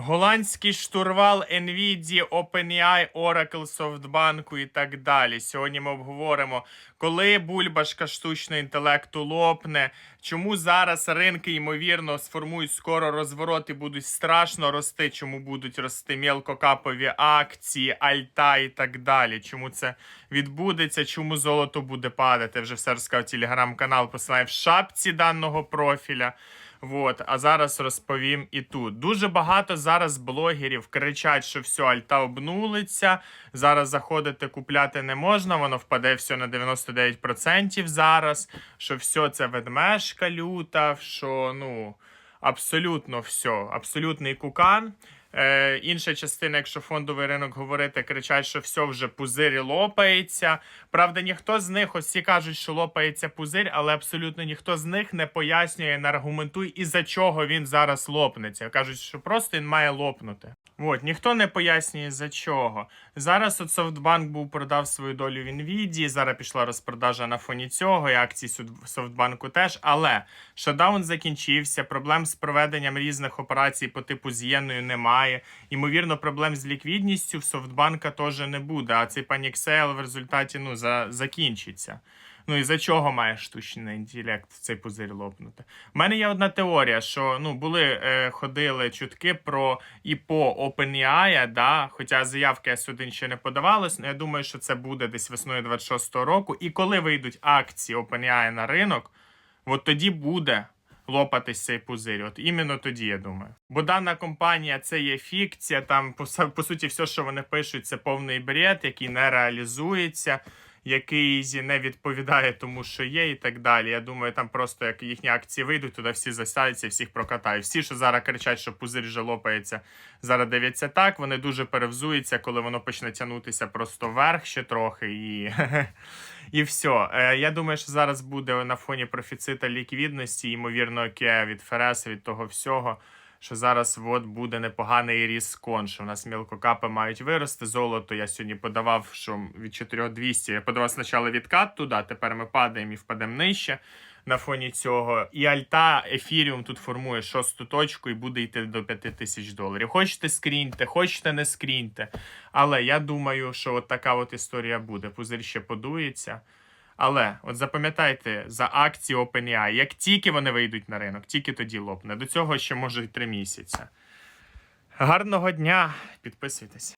Голландський штурвал Nvidia, OpenAI, Oracle, SoftBank і так далі. Сьогодні ми обговоримо, коли бульбашка штучного інтелекту лопне, чому зараз ринки, ймовірно, сформують скоро розворот і будуть страшно рости, чому будуть рости мілкокапові акції, альта і так далі. Чому це відбудеться, чому золото буде падати? Вже все розказав телеграм-канал, посилає в шапці даного профіля. Вот, а зараз розповім і тут. Дуже багато зараз блогерів кричать, що все, альта обнулиться. Зараз заходити купляти не можна, воно впаде все на 99% зараз. Що все це ведмежка люта, що ну абсолютно все, абсолютний кукан. Е, інша частина, якщо фондовий ринок говорити, кричать, що все вже пузирі лопається. Правда, ніхто з них, всі кажуть, що лопається пузир, але абсолютно ніхто з них не пояснює, не аргументує, і за чого він зараз лопнеться. Кажуть, що просто він має лопнути. От, ніхто не пояснює за чого. Зараз от Софтбанк був продав свою долю в Nvidia, зараз пішла розпродажа на фоні цього, і акції Софтбанку теж. Але шатдаун закінчився, проблем з проведенням різних операцій по типу з єною немає. Ймовірно, проблем з ліквідністю в Софтбанка теж не буде. А цей панік сейл в результаті ну, за, закінчиться. Ну і за чого має штучний інтелект цей пузир лопнути? У мене є одна теорія, що ну були е, ходили чутки про і по OpenAI, да, хоча заявки S1 ще не подавалось, але я думаю, що це буде десь весною 26-го року. І коли вийдуть акції OpenAI на ринок, от тоді буде лопатись цей пузир. От іменно тоді, я думаю. Бо дана компанія це є фікція. Там по, по суті, все, що вони пишуть, це повний бред, який не реалізується. Який не відповідає тому, що є, і так далі. Я думаю, там просто як їхні акції вийдуть, туди всі засядуться, всіх прокатають. Всі, що зараз кричать, що пузир вже лопається, зараз дивляться так. Вони дуже перевзуються, коли воно почне тягнутися просто вверх ще трохи, і, і все. Я думаю, що зараз буде на фоні профіцита ліквідності, ймовірно, від Фереса, від того всього. Що зараз от буде непоганий ріскон, що в нас мілкокапи мають вирости. Золото я сьогодні подавав, що від 4200. Я подавав спочатку відкат туди, тепер ми падаємо і впадемо нижче на фоні цього. І альта ефіріум тут формує шосту точку і буде йти до 5000 доларів. Хочете скріньте, хочете не скріньте. Але я думаю, що от така от історія буде. Пузир ще подується. Але от запам'ятайте за акції OpenAI, як тільки вони вийдуть на ринок, тільки тоді лопне. До цього ще може й три місяці. Гарного дня, підписуйтесь.